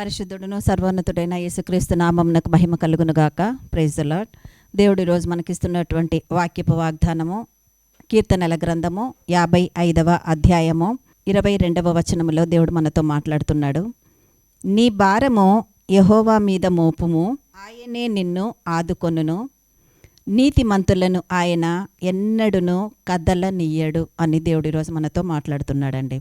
పరిశుద్ధుడును సర్వోన్నతుడైన యేసుక్రీస్తు నామమునకు మహిమ కలుగును గాక ప్రైజ్ ద దేవుడు ఈరోజు మనకిస్తున్నటువంటి వాక్యపు వాగ్దానము కీర్తనల గ్రంథము యాభై ఐదవ అధ్యాయము ఇరవై రెండవ వచనములో దేవుడు మనతో మాట్లాడుతున్నాడు. నీ భారము యహోవా మీద మోపుము ఆయనే నిన్ను ఆదుకొనును. నీతిమంతులను ఆయన ఎన్నడును కదలనియ్యడు అని దేవుడు ఈరోజు మనతో మాట్లాడుతున్నాడండి.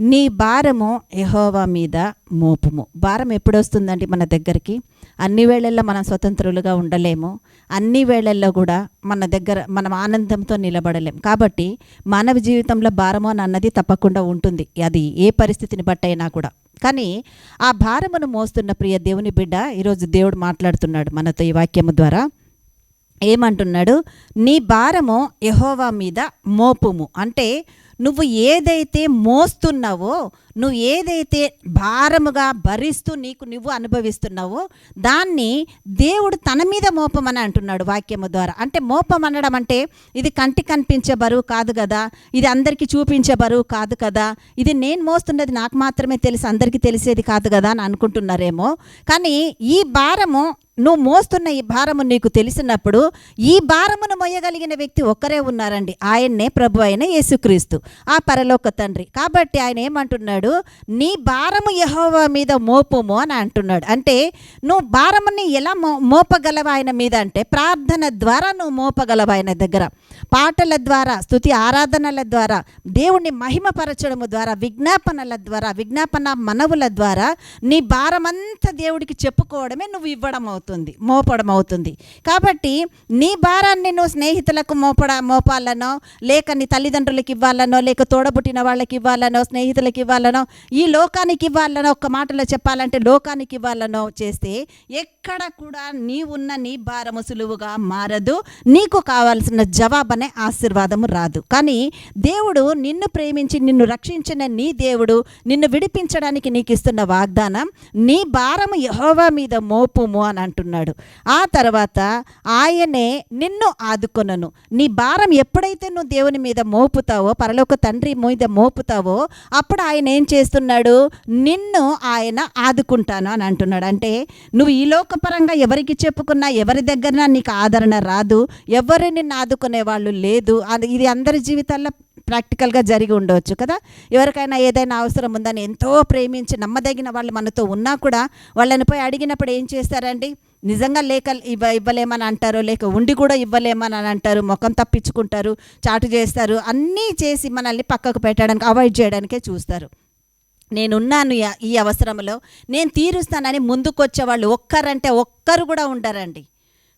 నీ భారము యహోవా మీద మోపుము. భారం ఎప్పుడు వస్తుందండి మన దగ్గరికి? అన్ని వేళల్లో మనం స్వతంత్రులుగా ఉండలేము. అన్ని వేళల్లో కూడా మన దగ్గర మనం ఆనందంతో నిలబడలేం కాబట్టి మానవ జీవితంలో భారము అని అన్నది తప్పకుండా ఉంటుంది. అది ఏ పరిస్థితిని బట్టయినా కూడా. కానీ ఆ భారమును మోస్తున్న ప్రియ దేవుని బిడ్డ ఈరోజు దేవుడు మాట్లాడుతున్నాడు మనతో ఈ వాక్యము ద్వారా. ఏమంటున్నాడు? నీ భారము యహోవా మీద మోపుము. అంటే నువ్వు ఏదైతే మోస్తున్నావో నువ్వు ఏదైతే భారముగా భరిస్తూ నీకు నువ్వు అనుభవిస్తున్నావో దాన్ని దేవుడు తన మీద మోపమని అంటున్నాడు వాక్యము ద్వారా. అంటే మోపం అనడం అంటే ఇది కంటి కనిపించే బరువు కాదు కదా ఇది అందరికీ చూపించే బరువు కాదు కదా ఇది నేను మోస్తున్నది నాకు మాత్రమే తెలుసు అందరికీ తెలిసేది కాదు కదా అని అనుకుంటున్నారేమో. కానీ ఈ భారము నువ్వు మోస్తున్న ఈ భారము నీకు తెలిసినప్పుడు ఈ భారమును మోయగలిగిన వ్యక్తి ఒక్కరే ఉన్నారండి. ఆయన్నే ప్రభు అయిన యేసుక్రీస్తు ఆ పరలోక తండ్రి. కాబట్టి ఆయన ఏమంటున్నాడు? నీ భారము యహోవా మీద మోపుము అని అంటున్నాడు. అంటే నువ్వు భారముని ఎలా మో మోపగలవు ఆయన మీద అంటే ప్రార్థన ద్వారా నువ్వు మోపగలవు ఆయన దగ్గర. పాటల ద్వారా స్తుతి ఆరాధనల ద్వారా దేవుణ్ణి మహిమపరచడము ద్వారా విజ్ఞాపనల ద్వారా విజ్ఞాపన మనవుల ద్వారా నీ భారమంతా దేవుడికి చెప్పుకోవడమే నువ్వు ఇవ్వడం అవుతుంది మోపడం అవుతుంది కాబట్టి నీ భారాన్ని నువ్వు స్నేహితులకు మోపడ మోపాలనో లేక నీ తల్లిదండ్రులకు ఇవ్వాలనో లేక తోడబుట్టిన వాళ్ళకి ఇవ్వాలనో స్నేహితులకు ఇవ్వాలనో ఈ లోకానికి ఇవ్వాలనో ఒక మాటలో చెప్పాలంటే లోకానికి ఇవ్వాలనో చేస్తే ఎక్కడ కూడా నీ ఉన్న నీ భారము సులువుగా మారదు. నీకు కావాల్సిన జవాబనే ఆశీర్వాదము రాదు. కానీ దేవుడు నిన్ను ప్రేమించి నిన్ను రక్షించిన నీ దేవుడు నిన్ను విడిపించడానికి నీకు ఇస్తున్న వాగ్దానం నీ భారము యహోవా మీద మోపుము అని అంటున్నాడు. ఆ తర్వాత ఆయనే నిన్ను ఆదుకొనను. నీ భారం ఎప్పుడైతే నువ్వు దేవుని మీద మోపుతావో పరలోక తండ్రి మీద మోపుతావో అప్పుడు ఆయన ఏం చేస్తున్నాడు? నిన్ను ఆయన ఆదుకుంటాను అని అంటున్నాడు. అంటే నువ్వు ఈ లోకపరంగా ఎవరికి చెప్పుకున్నా ఎవరి దగ్గర నీకు ఆదరణ రాదు. ఎవరు నిన్ను ఆదుకునే వాళ్ళు లేదు. అది ఇది అందరి జీవితాల్లో ప్రాక్టికల్గా జరిగి ఉండవచ్చు కదా? ఎవరికైనా ఏదైనా అవసరం ఉందని ఎంతో ప్రేమించి నమ్మదగిన వాళ్ళు మనతో ఉన్నా కూడా వాళ్ళని పోయి అడిగినప్పుడు ఏం చేస్తారండి? నిజంగా లేక ఇవ్వ ఇవ్వలేమని అంటారు లేక ఉండి కూడా ఇవ్వలేమని అని అంటారు ముఖం తప్పించుకుంటారు చాటు చేస్తారు అన్నీ చేసి మనల్ని పక్కకు పెట్టడానికి అవాయిడ్ చేయడానికే చూస్తారు. నేనున్నాను ఈ- ఈ అవసరంలో నేను తీరుస్తానని ముందుకొచ్చే వాళ్ళు ఒక్కరంటే ఒక్కరు కూడా ఉండరండి.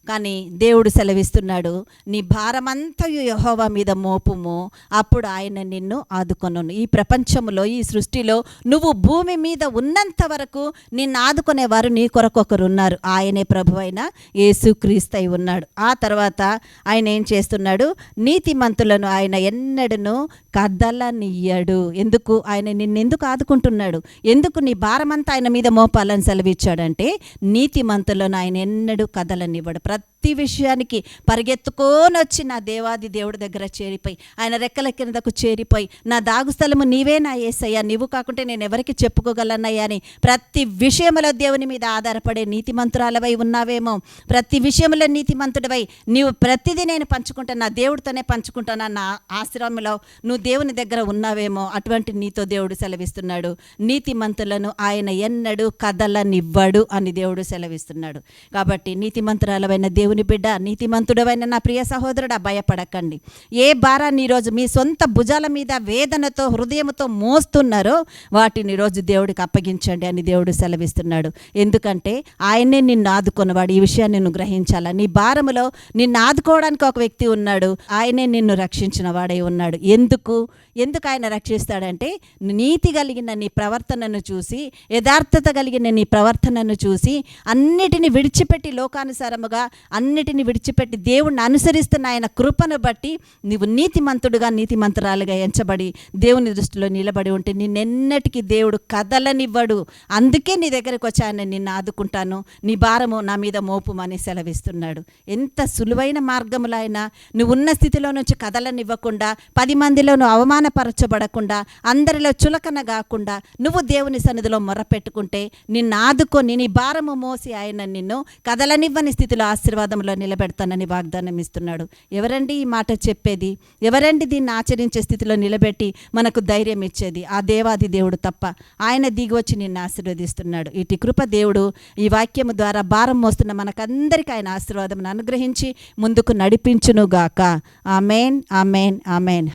కానీ దేవుడు సెలవిస్తున్నాడు నీ భారమంతయు యహోవా మీద మోపుము అప్పుడు ఆయన నిన్ను ఆదుకొనును. ఈ ప్రపంచంలో ఈ సృష్టిలో నువ్వు భూమి మీద ఉన్నంత వరకు నిన్ను ఆదుకునేవారు నీ కొరకు ఒకరు ఉన్నారు ఆయనే ప్రభు అయిన యేసుక్రీస్తై ఉన్నాడు. ఆ తర్వాత ఆయన ఏం చేస్తున్నాడు? నీతిమంతులను ఆయన ఎన్నడను కదలనియ్యడు ఎందుకు? ఆయన నిన్నెందుకు ఆదుకుంటున్నాడు? ఎందుకు నీ భారమంతా ఆయన మీద మోపాలని సెలవిచ్చాడంటే నీతిమంతులను ఆయన ఎన్నడూ కదలనివ్వడు. ప్రతి విషయానికి పరిగెత్తుకొని వచ్చి నా దేవాది దేవుడి దగ్గర చేరిపోయి ఆయన రెక్కల కిందకు చేరిపోయి నా దాగు స్థలము నీవే నా ఏసయ్యా నీవు కాకుంటే నేను ఎవరికి చెప్పుకోగలనయ్యా అని ప్రతి విషయంలో దేవుని మీద ఆధారపడే నీతిమంతురాలవై ఉన్నావేమో ప్రతి విషయంలో నీతిమంతుడివై నీవు ప్రతిదీ నేను పంచుకుంటా నా దేవుడితోనే పంచుకుంటానా నా ఆశ్రమంలో నువ్వు దేవుని దగ్గర ఉన్నావేమో అటువంటి నీతో దేవుడు సెలవిస్తున్నాడు. నీతిమంతులను ఆయన ఎన్నడూ కదలనివ్వడు అని దేవుడు సెలవిస్తున్నాడు. కాబట్టి నీతిమంతురాలవైన దేవుని బిడ్డ నీతిమంతుడవైన నా ప్రియ సహోదరుడా భయపడకండి. ఏ భారాన్ని ఈరోజు మీ సొంత భుజాల మీద వేదనతో హృదయంతో మోస్తున్నారో వాటిని ఈరోజు దేవుడికి అప్పగించండి అని దేవుడు సెలవిస్తున్నాడు. ఎందుకంటే ఆయనే నిన్ను ఆదుకున్నవాడు ఈ విషయాన్ని నువ్వు గ్రహించాలా? నీ భారములో నిన్ను ఆదుకోవడానికి ఒక వ్యక్తి ఉన్నాడు. ఆయనే నిన్ను రక్షించిన వాడై ఉన్నాడు. ఎందుకు? ఎందుకు ఆయన రక్షిస్తాడంటే నీతి కలిగిన నీ ప్రవర్తనను చూసి యథార్థత కలిగిన నీ ప్రవర్తనను చూసి అన్నిటిని విడిచిపెట్టి లోకానుసారముగా అన్నిటిని విడిచిపెట్టి దేవుణ్ణి అనుసరిస్తున్న ఆయన కృపను బట్టి నీవు నీతిమంతుడుగా నీతిమంతురాలుగా ఎంచబడి దేవుని దృష్టిలో నిలబడి ఉంటే నిన్నెన్నటికీ దేవుడు కదలనివ్వడు. అందుకే నీ దగ్గరికి వచ్చానని నిన్ను ఆదుకుంటాను. నీ భారము నా మీద మోపుమని సెలవిస్తున్నాడు. ఎంత సులువైన మార్గములో అయినా నువ్వు ఉన్న స్థితిలో నుంచి కదలనివ్వకుండా పది మందిలో నువ్వు అవమానపరచబడకుండా అందరిలో చులకన కాకుండా నువ్వు దేవుని సన్నిధిలో మొరపెట్టుకుంటే నిన్ను ఆదుకొని నీ భారము మోసి ఆయన నిన్ను కదలనివ్వని స్థితిలో ఆశీర్వాదంలో నిలబెడతానని వాగ్దానం ఇస్తున్నాడు. ఎవరండి ఈ మాట చెప్పేది? ఎవరండి దీన్ని ఆచరించే స్థితిలో నిలబెట్టి మనకు ధైర్యం ఇచ్చేది? ఆ దేవాది దేవుడు తప్ప ఆయన దిగి వచ్చి నిన్ను ఆశీర్వదిస్తున్నాడు. ఇటు కృప దేవుడు ఈ వాక్యము ద్వారా భారం మోస్తున్న మనకందరికీ ఆయన ఆశీర్వాదం అనుగ్రహించి ముందుకు నడిపించునుగాక. Amen amen amen.